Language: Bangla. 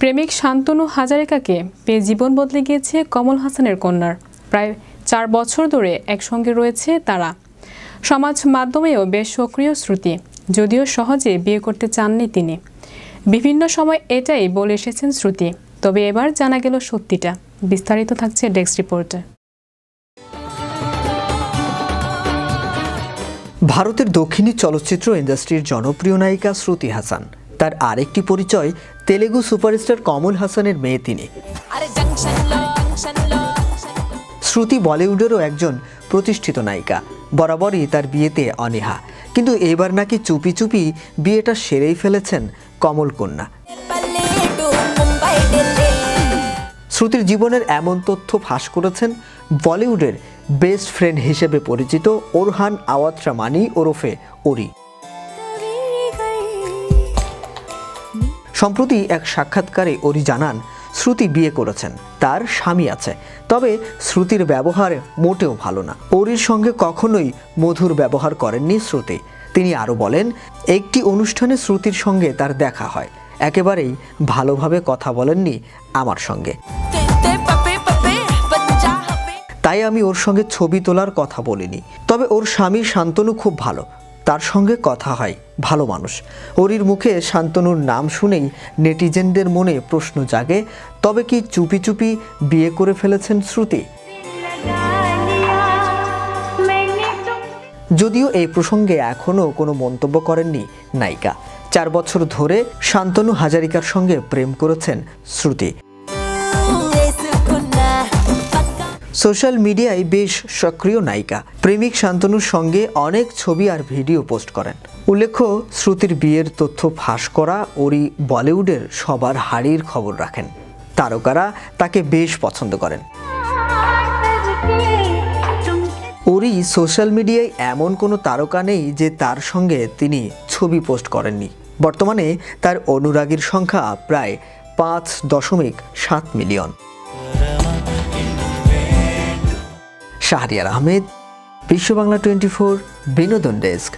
প্রেমিক শান্তনু হাজারিকাকে পেয়ে জীবন বদলে গিয়েছে কমল হাসানের কন্যার। প্রায় চার বছর ধরে একসঙ্গে রয়েছে তারা। সমাজ মাধ্যমেও বেশ সক্রিয় শ্রুতি, যদিও সহজে বিয়ে করতে চাননি তিনি। বিভিন্ন সময় এটাই বলে এসেছেন শ্রুতি, তবে এবার জানা গেল সত্যিটা। বিস্তারিত থাকছে ডেস্ক রিপোর্টে। ভারতের দক্ষিণী চলচ্চিত্র ইন্ডাস্ট্রির জনপ্রিয় নায়িকা শ্রুতি হাসান। তার আরেকটি পরিচয় তেলেগু সুপারস্টার কমল হাসানের মেয়ে তিনি। শ্রুতি বলিউডেরও একজন প্রতিষ্ঠিত নায়িকা। বরাবরই তার বিয়েতে অনীহা। কিন্তু এবার নাকি চুপি চুপি বিয়েটা সেরেই ফেলেছেন কমল কন্যা। শ্রুতির জীবনের এমন তথ্য ফাঁস করেছেন বলিউডের বেস্ট ফ্রেন্ড হিসেবে পরিচিত ওরহান আওয়াত্রা মানি ওরফে ওরি। সম্প্রতি এক সাক্ষাৎকারে ওরি জানান, শ্রুতি বিয়ে করেছেন। তার স্বামী আছে। তবে শ্রুতির ব্যবহার মোটেও ভালো না। ওরির সঙ্গে কখনোই মধুর ব্যবহার করেননি শ্রুতি। তিনি আরও বলেন, একটি অনুষ্ঠানে শ্রুতির সঙ্গে তার দেখা হয়। একেবারেই ভালোভাবে কথা বলেননি আমার সঙ্গে। তাই আমি ওর সঙ্গে ছবি তোলার কথা বলিনি। তবে ওর স্বামী শান্তনু খুব ভালো। তার সঙ্গে কথা হয়, ভালো মানুষ। অরির মুখে শান্তনুর নাম শুনেই নেটিজেনদের মনে প্রশ্ন জাগে, তবে কি চুপি চুপি বিয়ে করে ফেলেছেন শ্রুতি? যদিও এই প্রসঙ্গে এখনও কোনো মন্তব্য করেননি নায়িকা। চার বছর ধরে শান্তনু হাজারিকার সঙ্গে প্রেম করেছেন শ্রুতি। সোশ্যাল মিডিয়ায় বেশ সক্রিয় নায়িকা। প্রেমিক শান্তনুর সঙ্গে অনেক ছবি আর ভিডিও পোস্ট করেন। উল্লেখ্য, শ্রুতির বিয়ের তথ্য ফাঁস করা ওরি বলিউডের সবার হাড়ির খবর রাখেন। তারকারা তাকে বেশ পছন্দ করেন। ওরি সোশ্যাল মিডিয়ায় এমন কোনো তারকা নেই যে তার সঙ্গে তিনি ছবি পোস্ট করেননি। বর্তমানে তার অনুরাগীর সংখ্যা প্রায় পাঁচ দশমিক সাত million. Shahriar Ahmed Bishwa Bangla twenty four বিনোদন ডেস্ক।